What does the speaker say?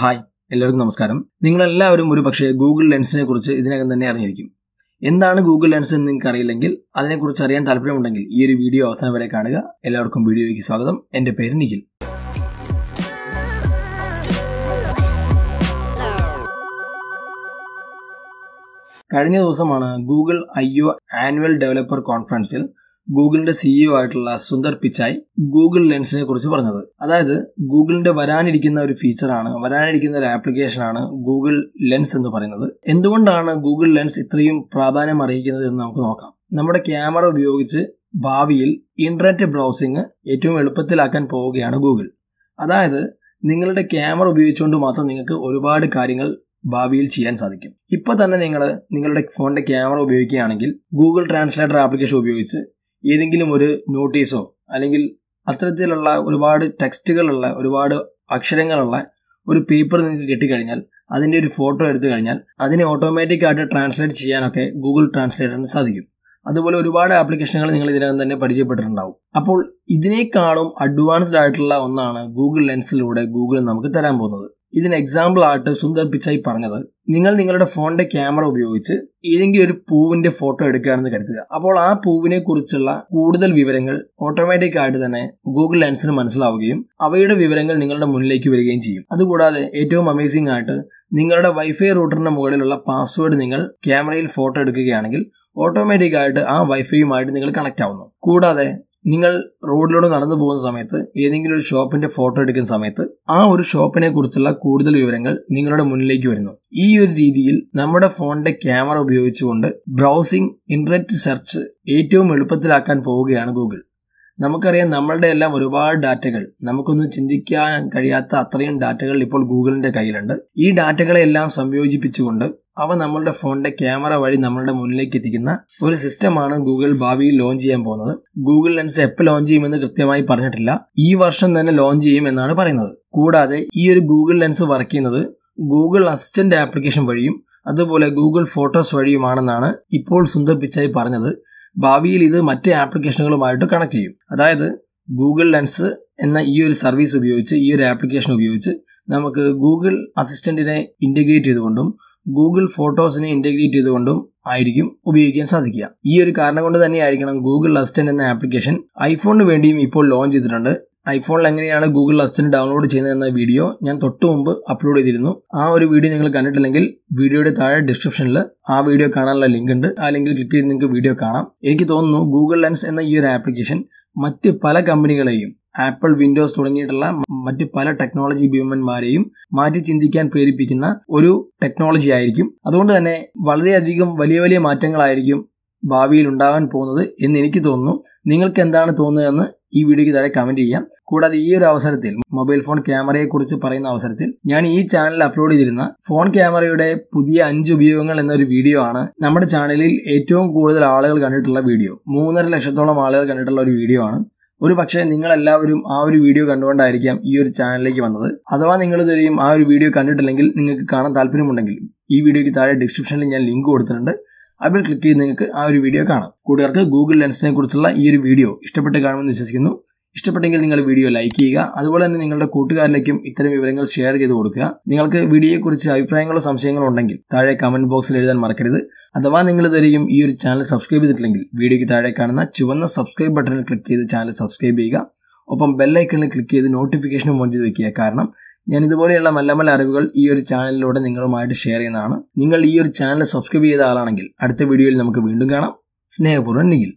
Hi എല്ലാവർക്കും നമസ്കാരം. നിങ്ങളെല്ലാവരും ഒരു പക്ഷേ ഗൂഗിൾ ലെൻസിനെ കുറിച്ച് ഇതിനകം തന്നെ അറിഞ്ഞിരിക്കും. എന്താണ് ഗൂഗിൾ ലെൻസ് എന്ന് നിങ്ങൾക്ക് അറിയില്ലെങ്കിൽ അതിനെക്കുറിച്ച് അറിയാൻ താല്പര്യമുണ്ടെങ്കിൽ ഈ ഒരു വീഡിയോ അവസാനം വരെ കാണുക. എല്ലാവർക്കും വീഡിയോയ്ക്ക് സ്വാഗതം. എന്റെ പേര് നിഖിൽ. കഴിഞ്ഞ ദിവസമാണ് Google I O annual developer കോൺഫറൻസിൽ ഗൂഗിളിന്റെ സിഇഒ ആയിട്ടുള്ള സുന്ദർ പിച്ചായ് ഗൂഗിൾ ലെൻസിനെ കുറിച്ച് പറഞ്ഞത്. അതായത് ഗൂഗിളിന്റെ വരാനിരിക്കുന്ന ഒരു ഫീച്ചറാണ് വരാനിരിക്കുന്ന ഒരു ആപ്ലിക്കേഷനാണ് ഗൂഗിൾ ലെൻസ് എന്ന് പറയുന്നത്. എന്തുകൊണ്ടാണ് ഗൂഗിൾ ലെൻസ് ഇത്രയും പ്രാധാന്യം അറിയിക്കുന്നത് എന്ന് നമുക്ക് നോക്കാം. നമ്മുടെ ക്യാമറ ഉപയോഗിച്ച് ഭാവിയിൽ ഇന്റർനെറ്റ് ബ്രൗസിംഗ് ഏറ്റവും എളുപ്പത്തിലാക്കാൻ പോവുകയാണ് ഗൂഗിൾ. അതായത് നിങ്ങളുടെ ക്യാമറ ഉപയോഗിച്ചുകൊണ്ട് മാത്രം നിങ്ങൾക്ക് ഒരുപാട് കാര്യങ്ങൾ ഭാവിയിൽ ചെയ്യാൻ സാധിക്കും. ഇപ്പൊ തന്നെ നിങ്ങൾ നിങ്ങളുടെ ഫോണിന്റെ ക്യാമറ ഉപയോഗിക്കുകയാണെങ്കിൽ ഗൂഗിൾ ട്രാൻസ്ലേറ്റർ ആപ്ലിക്കേഷൻ ഉപയോഗിച്ച് ഏതെങ്കിലും ഒരു നോട്ടീസോ അല്ലെങ്കിൽ അത്തരത്തിലുള്ള ഒരുപാട് ടെക്സ്റ്റുകളുള്ള ഒരുപാട് അക്ഷരങ്ങളുള്ള ഒരു പേപ്പർ നിങ്ങൾക്ക് കിട്ടിക്കഴിഞ്ഞാൽ അതിന്റെ ഒരു ഫോട്ടോ എടുത്തു കഴിഞ്ഞാൽ അതിനെ ഓട്ടോമാറ്റിക് ആയിട്ട് ട്രാൻസ്ലേറ്റ് ചെയ്യാനൊക്കെ ഗൂഗിൾ ട്രാൻസ്ലേറ്ററിന് സാധിക്കും. അതുപോലെ ഒരുപാട് ആപ്ലിക്കേഷനുകൾ നിങ്ങൾ ഇതിനകം തന്നെ പരിചയപ്പെട്ടിട്ടുണ്ടാവും. അപ്പോൾ ഇതിനേക്കാളും അഡ്വാൻസ്ഡ് ആയിട്ടുള്ള ഒന്നാണ് ഗൂഗിൾ ലെൻസിലൂടെ ഗൂഗിൾ നമുക്ക് തരാൻ പോകുന്നത്. ഇതിന് എക്സാമ്പിൾ ആയിട്ട് സുന്ദർ പിച്ചായി പറഞ്ഞത് നിങ്ങൾ നിങ്ങളുടെ ഫോണിന്റെ ക്യാമറ ഉപയോഗിച്ച് ഏതെങ്കിലും ഒരു പൂവിന്റെ ഫോട്ടോ എടുക്കുകയാണെന്ന് കരുതുക. അപ്പോൾ ആ പൂവിനെ കുറിച്ചുള്ള കൂടുതൽ വിവരങ്ങൾ ഓട്ടോമാറ്റിക് ആയിട്ട് തന്നെ ഗൂഗിൾ ലെൻസിന് മനസ്സിലാവുകയും അവയുടെ വിവരങ്ങൾ നിങ്ങളുടെ മുന്നിലേക്ക് വരികയും ചെയ്യും. അതുകൂടാതെ ഏറ്റവും അമേസിംഗ് ആയിട്ട് നിങ്ങളുടെ വൈഫൈ റൂട്ടറിന് മുകളിലുള്ള പാസ്വേഡ് നിങ്ങൾ ക്യാമറയിൽ ഫോട്ടോ എടുക്കുകയാണെങ്കിൽ ഓട്ടോമാറ്റിക് ആയിട്ട് ആ വൈഫൈയുമായിട്ട് നിങ്ങൾ കണക്ട് ആവുന്നു. കൂടാതെ നിങ്ങൾ റോഡിലൂടെ നടന്നു പോകുന്ന സമയത്ത് ഏതെങ്കിലും ഒരു ഷോപ്പിന്റെ ഫോട്ടോ എടുക്കുന്ന സമയത്ത് ആ ഒരു ഷോപ്പിനെ കുറിച്ചുള്ള കൂടുതൽ വിവരങ്ങൾ നിങ്ങളുടെ മുന്നിലേക്ക് വരുന്നു. ഈ ഒരു രീതിയിൽ നമ്മുടെ ഫോണിന്റെ ക്യാമറ ഉപയോഗിച്ചുകൊണ്ട് ബ്രൗസിംഗ് ഇന്റർനെറ്റ് സെർച്ച് ഏറ്റവും എളുപ്പത്തിലാക്കാൻ പോവുകയാണ് ഗൂഗിൾ. നമുക്കറിയാം നമ്മളുടെ എല്ലാം ഒരുപാട് ഡാറ്റകൾ. നമുക്കൊന്നും ചിന്തിക്കാൻ കഴിയാത്ത അത്രയും ഡാറ്റകൾ ഇപ്പോൾ ഗൂഗിളിന്റെ കയ്യിലുണ്ട്. ഈ ഡാറ്റകളെല്ലാം സംയോജിപ്പിച്ചുകൊണ്ട് അവ നമ്മളുടെ ഫോണിന്റെ ക്യാമറ വഴി നമ്മളുടെ മുന്നിലേക്ക് എത്തിക്കുന്ന ഒരു സിസ്റ്റമാണ് ഗൂഗിൾ ഭാവിയിൽ ലോഞ്ച് ചെയ്യാൻ പോകുന്നത്. ഗൂഗിൾ ലെൻസ് എപ്പോൾ ലോഞ്ച് ചെയ്യുമെന്ന് കൃത്യമായി പറഞ്ഞിട്ടില്ല. ഈ വർഷം തന്നെ ലോഞ്ച് ചെയ്യും എന്നാണ് പറയുന്നത്. കൂടാതെ ഈ ഒരു ഗൂഗിൾ ലെൻസ് വർക്ക് ചെയ്യുന്നത് ഗൂഗിൾ അസിസ്റ്റന്റ് ആപ്ലിക്കേഷൻ വഴിയും അതുപോലെ ഗൂഗിൾ ഫോട്ടോസ് വഴിയുമാണെന്നാണ് ഇപ്പോൾ സുന്ദർ പിച്ചായി പറഞ്ഞത്. ഭാവിയിൽ ഇത് മറ്റ് ആപ്ലിക്കേഷനുകളുമായിട്ട് കണക്ട് ചെയ്യും. അതായത് ഗൂഗിൾ ലെൻസ് എന്ന ഈ ഒരു സർവീസ് ഉപയോഗിച്ച് ഈ ഒരു ആപ്ലിക്കേഷൻ ഉപയോഗിച്ച് നമുക്ക് ഗൂഗിൾ അസിസ്റ്റന്റിനെ ഇന്റഗ്രേറ്റ് ചെയ്തുകൊണ്ടും ഗൂഗിൾ ഫോട്ടോസിനെ ഇന്റഗ്രേറ്റ് ചെയ്തുകൊണ്ടും ആയിരിക്കും ഉപയോഗിക്കാൻ സാധിക്കുക. ഈ ഒരു കാരണം കൊണ്ട് തന്നെയായിരിക്കണം ഗൂഗിൾ അസിസ്റ്റന്റ് എന്ന ആപ്ലിക്കേഷൻ ഐഫോണിന് വേണ്ടിയും ഇപ്പോൾ ലോഞ്ച് ചെയ്തിട്ടുണ്ട്. ഐഫോണിൽ എങ്ങനെയാണ് ഗൂഗിൾ അസിസ്റ്റന്റ് ഡൗൺലോഡ് ചെയ്യുന്നത് എന്ന വീഡിയോ ഞാൻ തൊട്ട് മുമ്പ് അപ്ലോഡ് ചെയ്തിരുന്നു. ആ ഒരു വീഡിയോ നിങ്ങൾ കണ്ടിട്ടില്ലെങ്കിൽ വീഡിയോയുടെ താഴെ ഡിസ്ക്രിപ്ഷനിൽ ആ വീഡിയോ കാണാനുള്ള ലിങ്ക് ഉണ്ട്. ആ ലിങ്കിൽ ക്ലിക്ക് ചെയ്ത് നിങ്ങൾക്ക് വീഡിയോ കാണാം. എനിക്ക് തോന്നുന്നു ഗൂഗിൾ ലെൻസ് എന്ന ഈ ഒരു ആപ്ലിക്കേഷൻ മറ്റ് പല കമ്പനികളെയും ആപ്പിൾ വിൻഡോസ് തുടങ്ങിയിട്ടുള്ള മറ്റ് പല ടെക്നോളജി ഭീമന്മാരെയും മാറ്റി ചിന്തിക്കാൻ പ്രേരിപ്പിക്കുന്ന ഒരു ടെക്നോളജി ആയിരിക്കും. അതുകൊണ്ട് തന്നെ വളരെയധികം വലിയ വലിയ മാറ്റങ്ങളായിരിക്കും ഭാവിയിൽ ഉണ്ടാവാൻ പോകുന്നത് എന്ന് എനിക്ക് തോന്നുന്നു. നിങ്ങൾക്ക് എന്താണ് തോന്നുന്നതെന്ന് ഈ വീഡിയോയ്ക്ക് താഴെ കമന്റ് ചെയ്യാം. കൂടാതെ ഈ ഒരു അവസരത്തിൽ മൊബൈൽ ഫോൺ ക്യാമറയെ കുറിച്ച് പറയുന്ന അവസരത്തിൽ ഞാൻ ഈ ചാനലിൽ അപ്ലോഡ് ചെയ്തിരുന്ന ഫോൺ ക്യാമറയുടെ പുതിയ അഞ്ച് ഉപയോഗങ്ങൾ എന്നൊരു വീഡിയോ ആണ് നമ്മുടെ ചാനലിൽ ഏറ്റവും കൂടുതൽ ആളുകൾ കണ്ടിട്ടുള്ള വീഡിയോ. മൂന്നര ലക്ഷത്തോളം ആളുകൾ കണ്ടിട്ടുള്ള ഒരു വീഡിയോ ആണ്. ഒരു പക്ഷേ നിങ്ങൾ എല്ലാവരും ആ ഒരു വീഡിയോ കണ്ടുകൊണ്ടായിരിക്കാം ഈ ഒരു ചാനലിലേക്ക് വന്നത്. അഥവാ നിങ്ങൾ ഇതുവരെയും ആ ഒരു വീഡിയോ കണ്ടിട്ടില്ലെങ്കിൽ നിങ്ങൾക്ക് കാണാൻ താല്പര്യമുണ്ടെങ്കിൽ ഈ വീഡിയോയ്ക്ക് താഴെ ഡിസ്ക്രിപ്ഷനിൽ ഞാൻ ലിങ്ക് കൊടുത്തിട്ടുണ്ട്. അതിൽ ക്ലിക്ക് ചെയ്ത് നിങ്ങൾക്ക് ആ ഒരു വീഡിയോ കാണാം. കൂട്ടുകാർക്ക് ഗൂഗിൾ ലെൻസിനെ കുറിച്ചുള്ള ഈ ഒരു വീഡിയോ ഇഷ്ടപ്പെട്ട് കാണുമെന്ന് വിശ്വസിക്കുന്നു. ഇഷ്ടപ്പെട്ടെങ്കിൽ നിങ്ങൾ വീഡിയോ ലൈക്ക് ചെയ്യുക. അതുപോലെ തന്നെ നിങ്ങളുടെ കൂട്ടുകാരിലേക്കും ഇത്തരം വിവരങ്ങൾ ഷെയർ ചെയ്ത് കൊടുക്കുക. നിങ്ങൾക്ക് വീഡിയോയെക്കുറിച്ച് അഭിപ്രായങ്ങളോ സംശയങ്ങളോ ഉണ്ടെങ്കിൽ താഴെ കമന്റ് ബോക്സിൽ എഴുതാൻ മറക്കരുത്. അഥവാ നിങ്ങൾ ഇതുവരെയും ഈ ഒരു ചാനൽ സബ്സ്ക്രൈബ് ചെയ്തിട്ടില്ലെങ്കിൽ വീഡിയോയ്ക്ക് താഴെ കാണുന്ന ചുവന്ന സബ്സ്ക്രൈബ് ബട്ടണിൽ ക്ലിക്ക് ചെയ്ത് ചാനൽ സബ്സ്ക്രൈബ് ചെയ്യുക. ഒപ്പം ബെല്ലൈക്കണിൽ ക്ലിക്ക് ചെയ്ത് നോട്ടിഫിക്കേഷനും ഓൺ ചെയ്ത് വെക്കുക. കാരണം ഞാൻ ഇതുപോലെയുള്ള നല്ല നല്ല അറിവുകൾ ഈ ഒരു ചാനലിലൂടെ നിങ്ങളുമായിട്ട് ഷെയർ ചെയ്യുന്നതാണ്. നിങ്ങൾ ഈ ഒരു ചാനൽ സബ്സ്ക്രൈബ് ചെയ്ത ആളാണെങ്കിൽ അടുത്ത വീഡിയോയിൽ നമുക്ക് വീണ്ടും കാണാം. സ്നേഹപൂർവം നിഖിൽ.